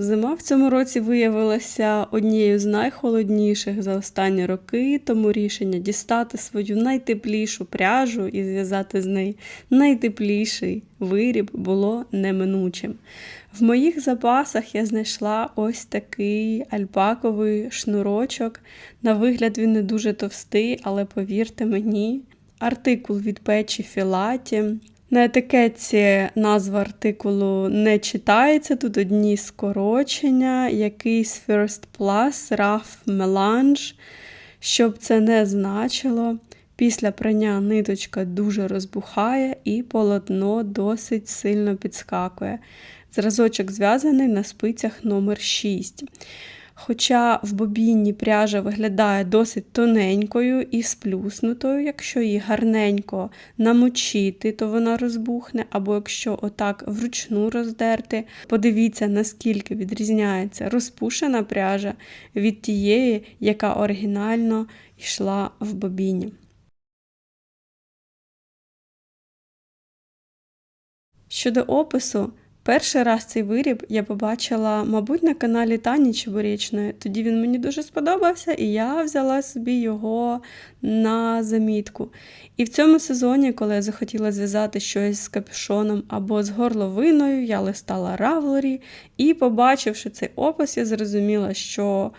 Зима в цьому році виявилася однією з найхолодніших за останні роки, тому рішення дістати свою найтеплішу пряжу і зв'язати з неї найтепліший виріб було неминучим. В моїх запасах я знайшла ось такий альпаковий шнурочок. На вигляд він не дуже товстий, але повірте мені, артикул від печі Філаті. На етикетці назва артикулу не читається, тут одні скорочення, якийсь First Plus, Rough Melange. Щоб це не значило, після прання ниточка дуже розбухає і полотно досить сильно підскакує. Зразочок зв'язаний на спицях номер 6 Хоча в бобінні пряжа виглядає досить тоненькою і сплюснутою, якщо її гарненько намочити, то вона розбухне, або якщо отак вручну роздерти, подивіться, наскільки відрізняється розпушена пряжа від тієї, яка оригінально йшла в бобіні. Щодо опису, Перший раз цей виріб я побачила, мабуть, на каналі Тані Чебурічної. Тоді він мені дуже сподобався, і я взяла собі його на замітку. І в цьому сезоні, коли я захотіла зв'язати щось з капюшоном або з горловиною, я листала Равлері і, побачивши цей опис, я зрозуміла, що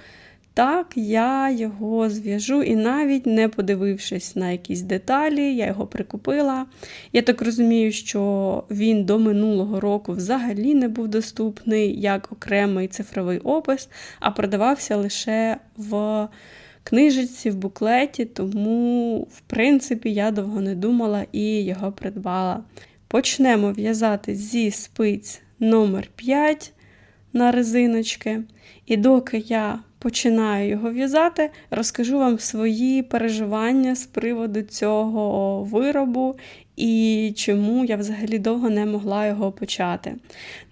так, я його зв'яжу і навіть не подивившись на якісь деталі, я його прикупила. Я так розумію, що він до минулого року взагалі не був доступний як окремий цифровий опис, а продавався лише в книжечці, в буклеті, тому, в принципі, я довго не думала і його придбала. Почнемо в'язати зі спиць номер 5 на резиночки. І доки я починаю його в'язати, розкажу вам свої переживання з приводу цього виробу і чому я взагалі довго не могла його почати.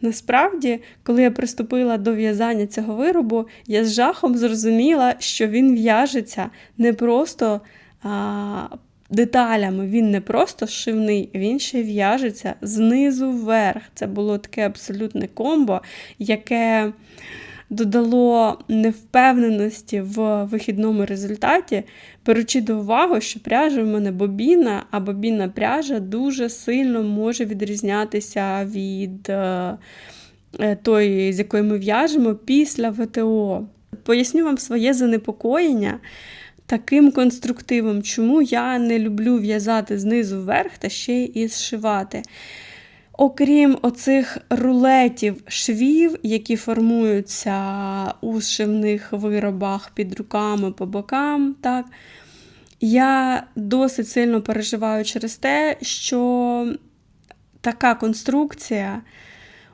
Насправді, коли я приступила до в'язання цього виробу, я з жахом зрозуміла, що він в'яжеться не просто. А, Деталями він не просто шивний, він ще в'яжеться знизу вверх. Це було таке абсолютне комбо, яке додало невпевненості в вихідному результаті, беручи до уваги, що пряжа в мене бобіна, а бобінна пряжа дуже сильно може відрізнятися від е, е, тої, з якої ми в'яжемо після ВТО. Поясню вам своє занепокоєння. Таким конструктивом, чому я не люблю в'язати знизу вверх та ще й зшивати. Окрім оцих рулетів швів, які формуються у шивних виробах під руками по бокам, так, я досить сильно переживаю через те, що така конструкція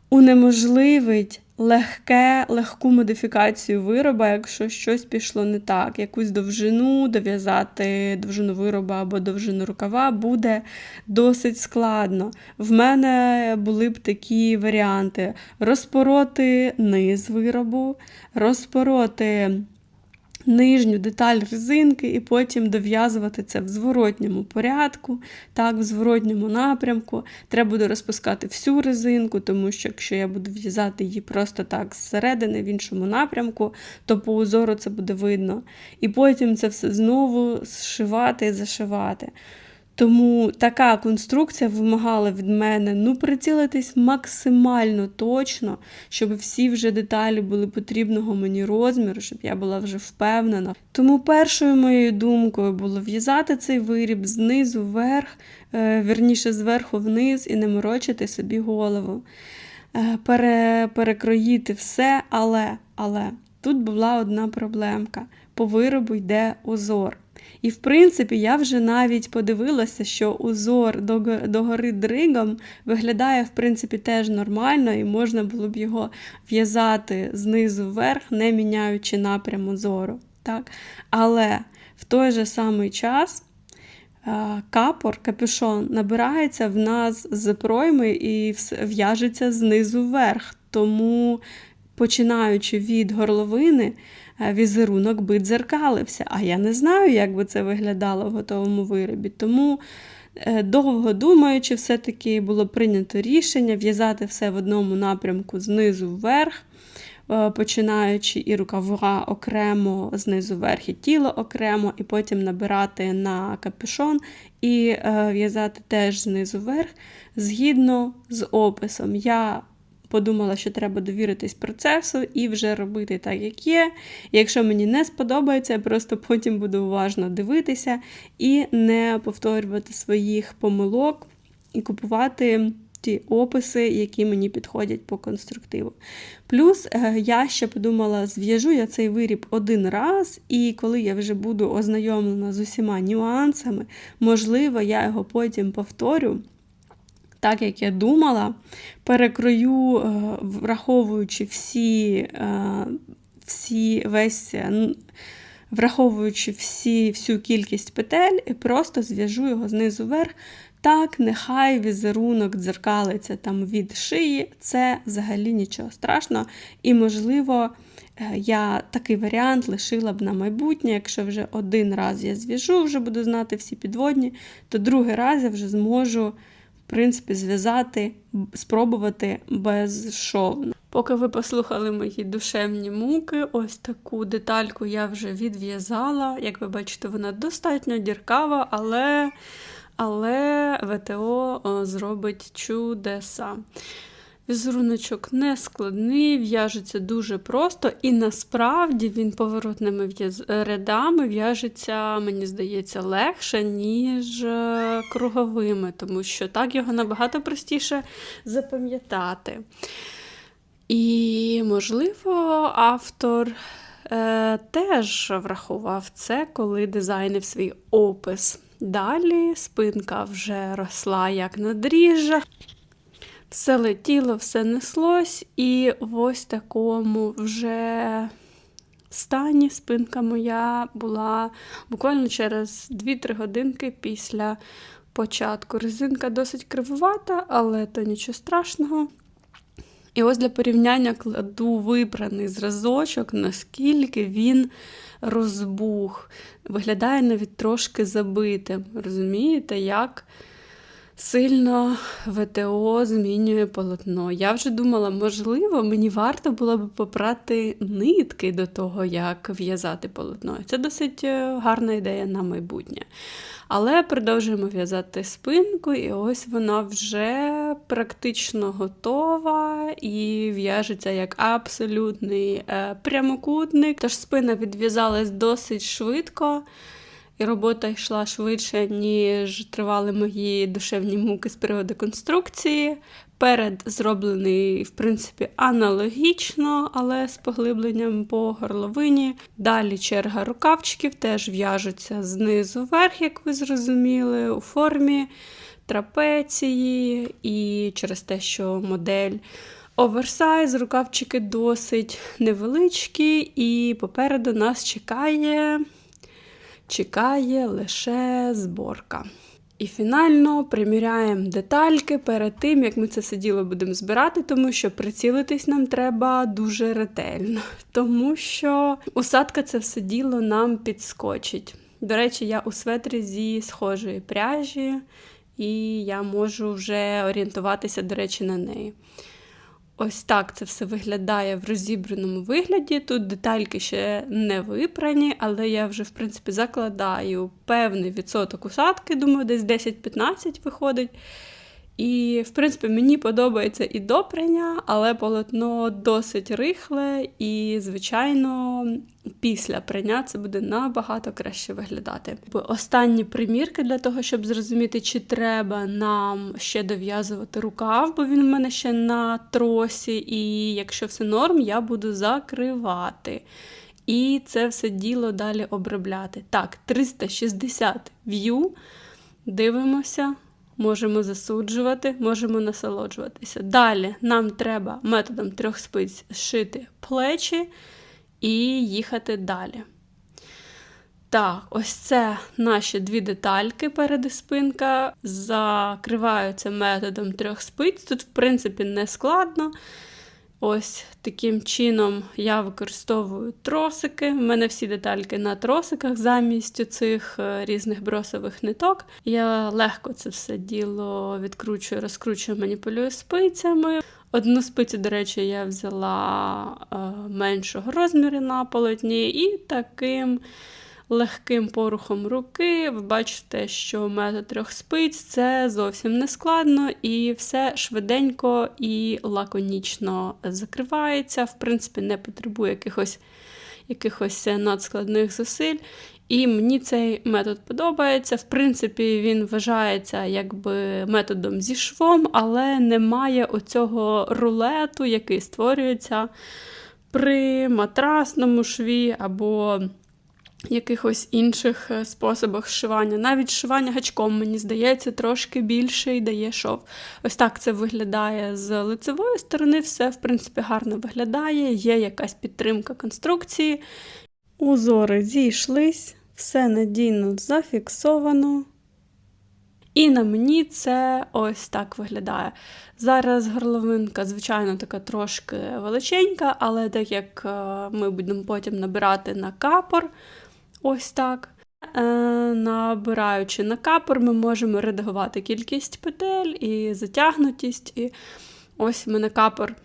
унеможливить легке, легку модифікацію вироба, якщо щось пішло не так. Якусь довжину, дов'язати довжину вироба або довжину рукава буде досить складно. В мене були б такі варіанти: розпороти низ виробу, розпороти нижню деталь резинки, і потім дов'язувати це в зворотньому порядку, так, в зворотньому напрямку. Треба буде розпускати всю резинку, тому що якщо я буду в'язати її просто так зсередини, в іншому напрямку, то по узору це буде видно. І потім це все знову зшивати і зашивати. Тому така конструкція вимагала від мене ну, прицілитись максимально точно, щоб всі вже деталі були потрібного мені розміру, щоб я була вже впевнена. Тому першою моєю думкою було в'язати цей виріб знизу вверх, е, верніше зверху вниз і не морочити собі голову, е, пере, перекроїти все, але, але тут була одна проблемка: по виробу йде узор. І, в принципі, я вже навіть подивилася, що узор до гори дригом виглядає, в принципі, теж нормально, і можна було б його в'язати знизу вверх, не міняючи напрям узору. Так? Але в той же самий час. Капор, капюшон набирається в нас з пройми і в'яжеться знизу вверх. Тому, починаючи від горловини, візерунок би дзеркалився. А я не знаю, як би це виглядало в готовому виробі. Тому, е, довго думаючи, все-таки було прийнято рішення в'язати все в одному напрямку знизу вверх. е, починаючи і рукава окремо, знизу вверх, і тіло окремо, і потім набирати на капюшон і е, в'язати теж знизу вверх, згідно з описом. Я подумала, що треба довіритись процесу і вже робити так, як є. Якщо мені не сподобається, я просто потім буду уважно дивитися і не повторювати своїх помилок і купувати. Ті описи, які мені підходять по конструктиву. Плюс е, я ще подумала, зв'яжу я цей виріб один раз, і коли я вже буду ознайомлена з усіма нюансами, можливо, я його потім повторю так, як я думала, перекрою, е, враховуючи всі, е, всі весь. Е, враховуючи всі, всю кількість петель, і просто зв'яжу його знизу вверх. Так, нехай візерунок дзеркалиться там від шиї, це взагалі нічого страшного. І, можливо, я такий варіант лишила б на майбутнє. Якщо вже один раз я зв'яжу, вже буду знати всі підводні, то другий раз я вже зможу принципі, зв'язати, спробувати безшовно. Поки ви послухали мої душевні муки, ось таку детальку я вже відв'язала. Як ви бачите, вона достатньо діркава, але але ВТО зробить чудеса. Візеруночок не складний, в'яжеться дуже просто, і насправді він поворотними рядами в'яжеться, мені здається, легше, ніж е, круговими, тому що так його набагато простіше запам'ятати. І, можливо, автор е, теж врахував це, коли дизайнив свій опис. Далі спинка вже росла як на дріжджах. Все летіло, все неслось, і в ось такому вже стані спинка моя була буквально через 2-3 годинки після початку. Резинка досить кривувата, але то нічого страшного. І ось для порівняння кладу вибраний зразочок, наскільки він розбух. Виглядає навіть трошки забитим. Розумієте, як сильно ВТО змінює полотно. Я вже думала, можливо, мені варто було б попрати нитки до того, як в'язати полотно. Це досить е, гарна ідея на майбутнє. Але продовжуємо в'язати спинку, і ось вона вже практично готова і в'яжеться як абсолютний е, прямокутник. Тож спина відв'язалась досить швидко і робота йшла швидше, ніж тривали мої душевні муки з приводу конструкції. Перед зроблений, в принципі, аналогічно, але з поглибленням по горловині. Далі черга рукавчиків теж в'яжуться знизу вверх, як ви зрозуміли, у формі трапеції, і через те, що модель оверсайз, рукавчики досить невеличкі, і попереду нас чекає чекає лише зборка. І фінально приміряємо детальки перед тим, як ми це все діло будемо збирати, тому що прицілитись нам треба дуже ретельно, тому що усадка це все діло нам підскочить. До речі, я у светрі зі схожої пряжі, і я можу вже орієнтуватися, до речі, на неї. Ось так це все виглядає в розібраному вигляді. Тут детальки ще не випрані, але я вже, в принципі, закладаю певний відсоток усадки, думаю, десь 10-15 виходить. І, в принципі, мені подобається і до прання, але полотно досить рихле, і, звичайно, після прання це буде набагато краще виглядати. Останні примірки для того, щоб зрозуміти, чи треба нам ще дов'язувати рукав, бо він в мене ще на тросі, і якщо все норм, я буду закривати. І це все діло далі обробляти. Так, 360 в'ю. Дивимося можемо засуджувати, можемо насолоджуватися. Далі нам треба методом трьох спиць шити плечі і їхати далі. Так, ось це наші дві детальки перед спинка. Закриваються методом трьох спиць. Тут, в принципі, не складно. Ось таким чином я використовую тросики. У мене всі детальки на тросиках замість цих різних бросових ниток. Я легко це все діло відкручую, розкручую, маніпулюю спицями. Одну спицю, до речі, я взяла е, меншого розміру на полотні і таким легким порухом руки. Ви бачите, що метод трьох спиць це зовсім не складно і все швиденько і лаконічно закривається. В принципі, не потребує якихось якихось надскладних зусиль. І мені цей метод подобається. В принципі, він вважається якби методом зі швом, але немає оцього рулету, який створюється при матрасному шві або якихось інших е, способах шивання. Навіть шивання гачком, мені здається, трошки більше і дає шов. Ось так це виглядає з лицевої сторони, все, в принципі, гарно виглядає, є якась підтримка конструкції. Узори зійшлись, все надійно зафіксовано. І на мені це ось так виглядає. Зараз горловинка, звичайно, така трошки величенька, але так як е, ми будемо потім набирати на капор, ось так. Е, набираючи на капор, ми можемо редагувати кількість петель і затягнутість. І ось в мене капор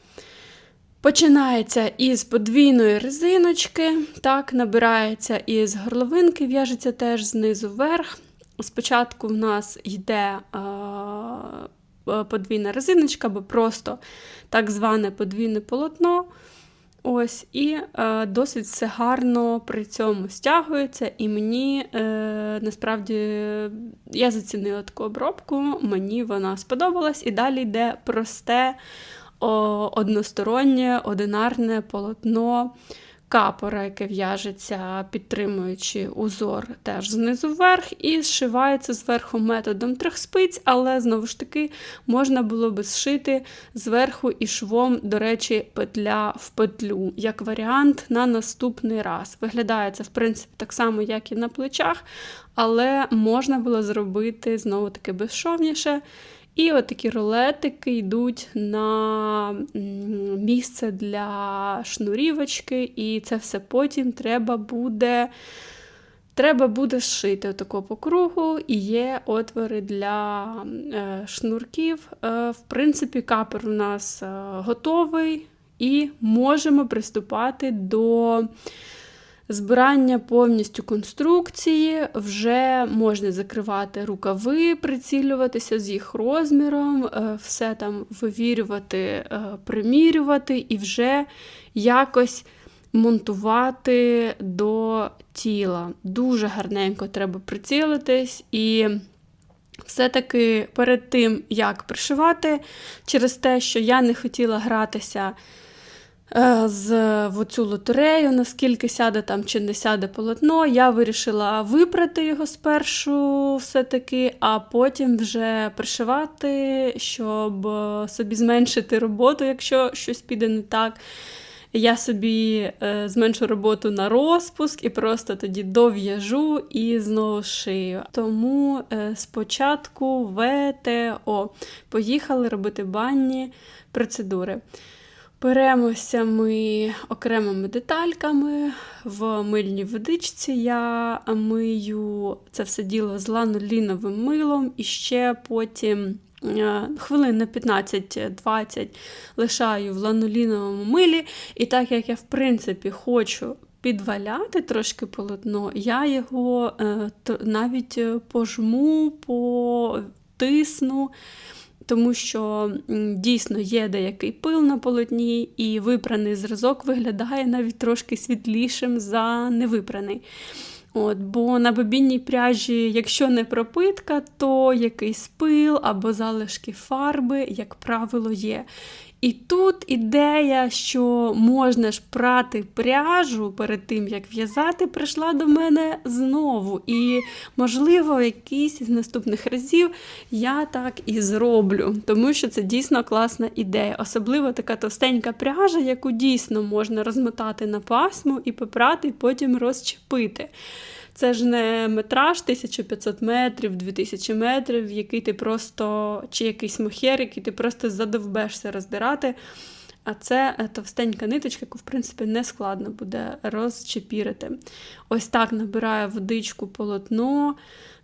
починається із подвійної резиночки, так, набирається із горловинки, в'яжеться теж знизу вверх. Спочатку в нас йде е, подвійна резиночка, або просто так зване подвійне полотно. Ось, І е, досить все гарно при цьому стягується. І мені е, насправді я зацінила таку обробку, мені вона сподобалась. І далі йде просте, о, одностороннє, одинарне полотно капора, яке в'яжеться, підтримуючи узор теж знизу вверх, і зшивається зверху методом трьох спиць, але знову ж таки можна було би зшити зверху і швом, до речі, петля в петлю, як варіант на наступний раз. Виглядає це, в принципі, так само, як і на плечах, але можна було зробити знову-таки безшовніше. І от такі рулетики йдуть на місце для шнурівочки, і це все потім треба буде треба буде зшити отако по кругу, і є отвори для е, шнурків. Е, в принципі, капер у нас е, готовий, і можемо приступати до збирання повністю конструкції, вже можна закривати рукави, прицілюватися з їх розміром, е, все там вивірювати, е, примірювати і вже якось монтувати до тіла. Дуже гарненько треба прицілитись і. Все-таки перед тим, як пришивати, через те, що я не хотіла гратися з в цю лотерею, наскільки сяде там чи не сяде полотно. Я вирішила випрати його спершу, все-таки, а потім вже пришивати, щоб е, собі зменшити роботу, якщо щось піде не так. Я собі е, зменшу роботу на розпуск і просто тоді дов'яжу і знову шию. Тому е, спочатку ВТО. Поїхали робити банні процедури. Беремося ми окремими детальками. В мильній водичці я мию це все діло з ланоліновим милом, і ще потім е, хвилин на 15-20 лишаю в ланоліновому милі. І так як я, в принципі, хочу підваляти трошки полотно, я його е, навіть пожму, потисну тому що дійсно є деякий пил на полотні, і випраний зразок виглядає навіть трошки світлішим за невипраний. От, Бо на бобінній пряжі, якщо не пропитка, то якийсь пил або залишки фарби, як правило, є. І тут ідея, що можна ж прати пряжу перед тим, як в'язати, прийшла до мене знову. І, можливо, якийсь із наступних разів я так і зроблю, тому що це дійсно класна ідея. Особливо така товстенька пряжа, яку дійсно можна розмотати на пасму і попрати, і потім розчепити. Це ж не метраж 1500 метрів, 2000 метрів, який ти просто, чи якийсь мохер, який ти просто задовбешся роздирати. А це е, товстенька ниточка, яку, в принципі, не складно буде розчепірити. Ось так набираю водичку полотно.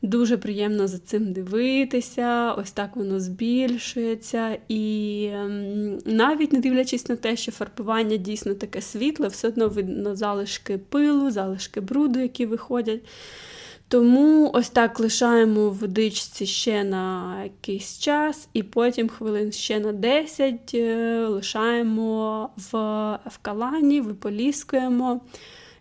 Дуже приємно за цим дивитися, ось так воно збільшується. І ем, навіть не дивлячись на те, що фарбування дійсно таке світле, все одно видно залишки пилу, залишки бруду, які виходять. Тому ось так лишаємо в водичці ще на якийсь час, і потім хвилин ще на 10 е, лишаємо в, в калані, виполіскуємо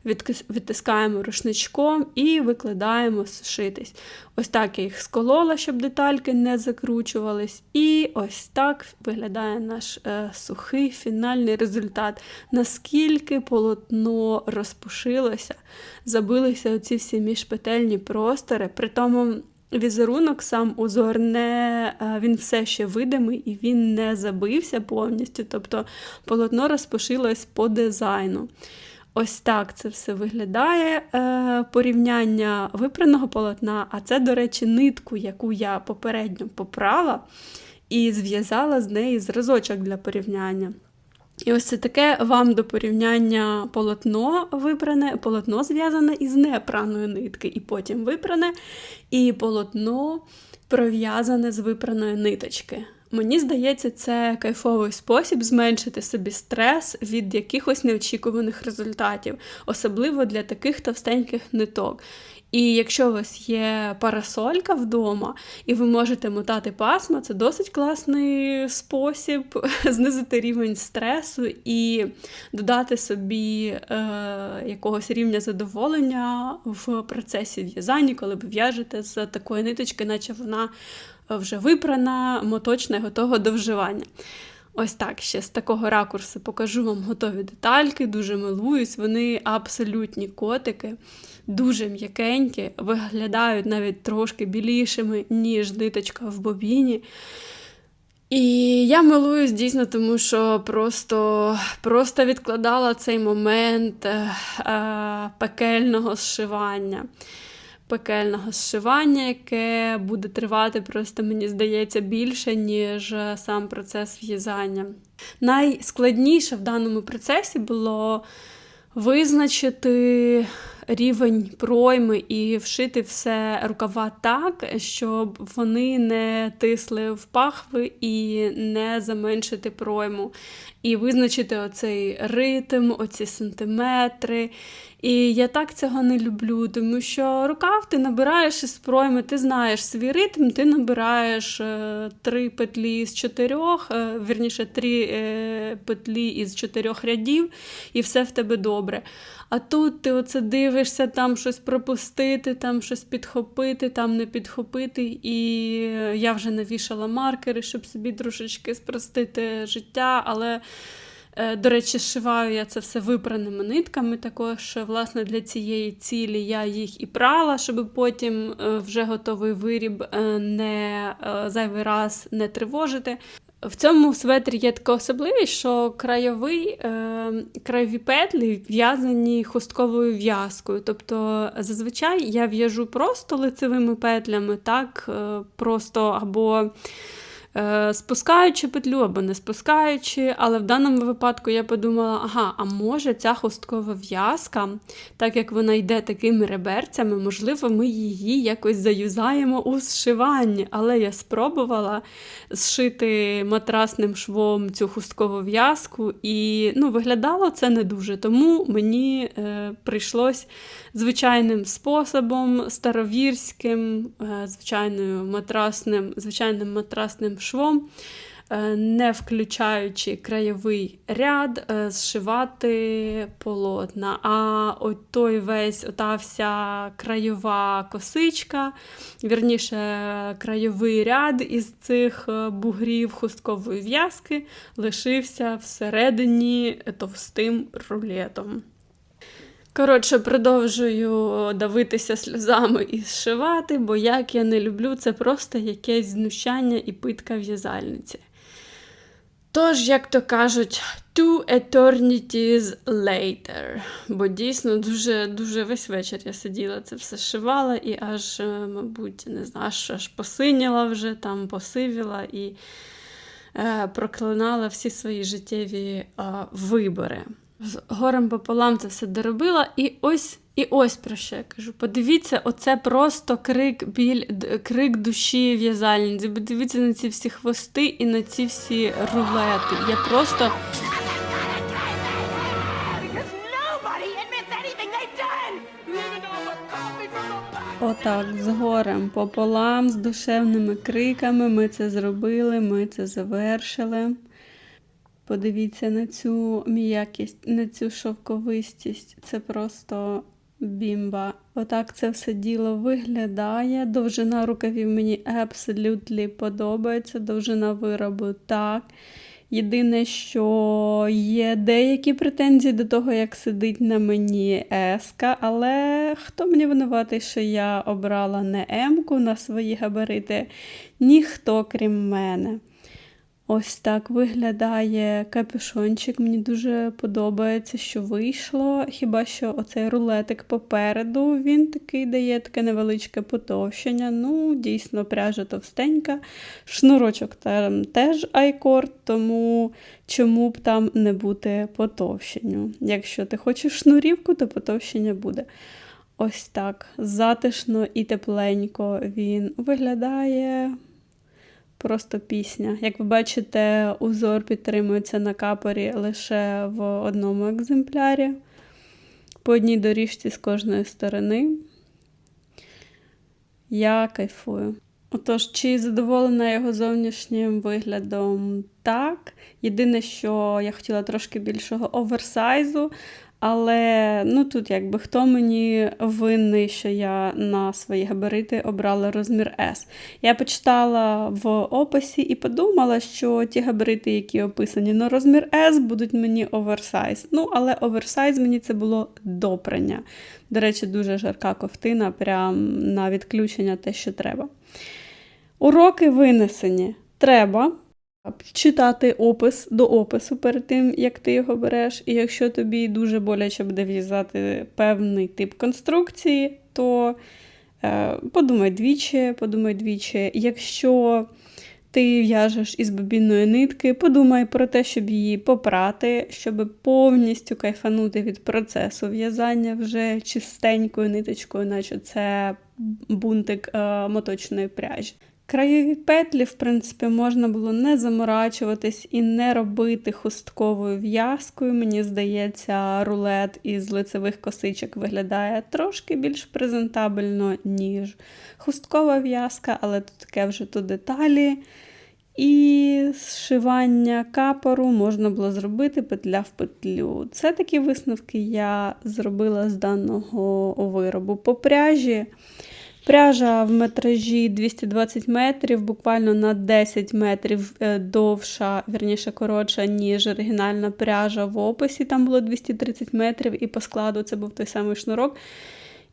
відтискаємо рушничком і викладаємо сушитись. Ось так я їх сколола, щоб детальки не закручувались. І ось так виглядає наш е, сухий фінальний результат. Наскільки полотно розпушилося, забилися оці всі міжпетельні простори. При тому Візерунок сам узор не е, він все ще видимий і він не забився повністю. Тобто полотно розпушилось по дизайну. Ось так це все виглядає е, порівняння випраного полотна, а це, до речі, нитку, яку я попередньо попрала і зв'язала з неї зразочок для порівняння. І ось це таке вам до порівняння полотно випране, полотно зв'язане із непраної нитки, і потім випране, і полотно пров'язане з випраної ниточки. Мені здається, це кайфовий спосіб зменшити собі стрес від якихось неочікуваних результатів, особливо для таких товстеньких ниток. І якщо у вас є парасолька вдома, і ви можете мотати пасма, це досить класний спосіб знизити рівень стресу і додати собі е, якогось рівня задоволення в процесі в'язання, коли ви в'яжете з такої ниточки, наче вона вже випрана, моточна готова до вживання. Ось так ще з такого ракурсу покажу вам готові детальки, дуже милуюсь. Вони абсолютні котики, дуже м'якенькі, виглядають навіть трошки білішими, ніж ниточка в бобіні. І я милуюсь дійсно, тому що просто просто відкладала цей момент е, е, пекельного зшивання пекельного зшивання, яке буде тривати, просто, мені здається, більше, ніж сам процес в'язання. Найскладніше в даному процесі було визначити рівень пройми і вшити все рукава так, щоб вони не тисли в пахви і не заменшити пройму. І визначити оцей ритм, оці сантиметри. І я так цього не люблю, тому що рукав ти набираєш із пройми, ти знаєш свій ритм, ти набираєш е, три петлі з чотирьох, е, вірніше три е, петлі із чотирьох рядів, і все в тебе добре. А тут ти оце дивишся, там щось пропустити, там щось підхопити, там не підхопити. І я вже навішала маркери, щоб собі трошечки спростити життя. але... Е, до речі, шиваю я це все випраними нитками. Також, власне, для цієї цілі я їх і прала, щоб потім е, вже готовий виріб е, не зайвий раз не тривожити. В цьому светрі є така особливість, що краєвий, краєві петлі в'язані хустковою в'язкою. Тобто, зазвичай я в'яжу просто лицевими петлями, так, просто або Е, спускаючи петлю або не спускаючи, але в даному випадку я подумала, ага, а може ця хусткова в'язка, так як вона йде такими реберцями, можливо, ми її якось заюзаємо у зшиванні. Але я спробувала зшити матрасним швом цю хусткову в'язку, і ну, виглядало це не дуже. Тому мені е, прийшлось звичайним способом, старовірським, е, звичайною матрасним, звичайним матрасним швом, е, не включаючи краєвий ряд, е, зшивати полотна. А от той весь ота вся краєва косичка, вірніше, краєвий ряд із цих бугрів хусткової в'язки лишився всередині товстим рулетом. Коротше, продовжую давитися сльозами і зшивати, бо як я не люблю, це просто якесь знущання і питка в'язальниці. Тож, як то кажуть, two eternities later. Бо дійсно дуже дуже весь вечір я сиділа, це все шивала і аж, е, мабуть, не знаю, аж посиніла вже, там посивіла. і е, проклинала всі свої життєві е, вибори. З горем пополам це все доробила, і ось. І ось про що я кажу. Подивіться, оце просто крик біль, крик душі в'язальниці. Подивіться на ці всі хвости і на ці всі рулети. Я просто Отак, з горем пополам, з душевними криками. Ми це зробили, ми це завершили. Подивіться на цю м'якість, на цю шовковистість. Це просто бімба. Отак це все діло виглядає. Довжина рукавів мені абсолютно подобається. Довжина виробу так. Єдине, що є деякі претензії до того, як сидить на мені еска, але хто мені винуватий, що я обрала не емку на свої габарити? Ніхто крім мене. Ось так виглядає капюшончик. Мені дуже подобається, що вийшло. Хіба що оцей рулетик попереду він такий дає таке невеличке потовщення. Ну, дійсно, пряжа товстенька. Шнурочок там теж айкорд, тому чому б там не бути потовщенню. Якщо ти хочеш шнурівку, то потовщення буде. Ось так затишно і тепленько він виглядає. Просто пісня. Як ви бачите, узор підтримується на капорі лише в одному екземплярі, по одній доріжці з кожної сторони. Я кайфую. Отож, чи задоволена його зовнішнім виглядом? Так. Єдине, що я хотіла трошки більшого оверсайзу, але ну тут якби хто мені винний, що я на свої габарити обрала розмір S. Я почитала в описі і подумала, що ті габарити, які описані на розмір S, будуть мені оверсайз. Ну, але оверсайз мені це було до. До речі, дуже жарка ковтина, прям на відключення те, що треба. Уроки винесені. Треба читати опис до опису перед тим, як ти його береш. І якщо тобі дуже боляче буде в'язати певний тип конструкції, то е, подумай двічі, подумай двічі. Якщо ти в'яжеш із бобінної нитки, подумай про те, щоб її попрати, щоб повністю кайфанути від процесу в'язання вже чистенькою ниточкою, наче це бунтик е, моточної пряжі. Краєві петлі, в принципі, можна було не заморачуватись і не робити хустковою в'язкою. Мені здається, рулет із лицевих косичок виглядає трошки більш презентабельно, ніж хусткова в'язка, але тут таке вже тут деталі. І зшивання капору можна було зробити петля в петлю. Це такі висновки я зробила з даного виробу. По пряжі. Пряжа в метражі 220 метрів, буквально на 10 метрів е, довша, вірніше коротша, ніж оригінальна пряжа в описі. Там було 230 метрів, і по складу це був той самий шнурок.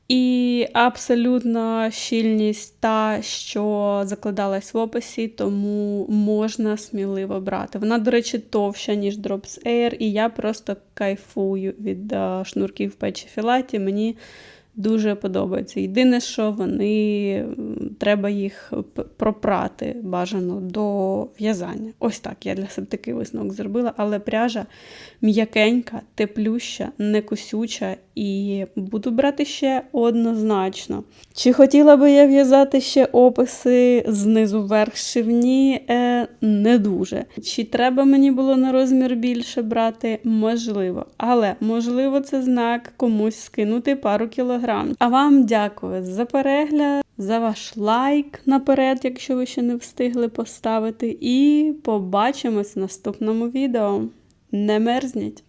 І абсолютна щільність та, що закладалась в описі, тому можна сміливо брати. Вона, до речі, товща, ніж Drops Air, і я просто кайфую від е, шнурків печі філаті. Мені дуже подобається. Єдине, що вони треба їх пропрати бажано до в'язання. Ось так я для себе такий висновок зробила, але пряжа м'якенька, теплюща, не кусюча і буду брати ще однозначно. Чи хотіла би я в'язати ще описи знизу вверх шивні? Е, не дуже. Чи треба мені було на розмір більше брати? Можливо. Але можливо, це знак комусь скинути пару кілограм. А вам дякую за перегляд, за ваш лайк наперед, якщо ви ще не встигли поставити. І побачимось в наступному відео. Не мерзніть!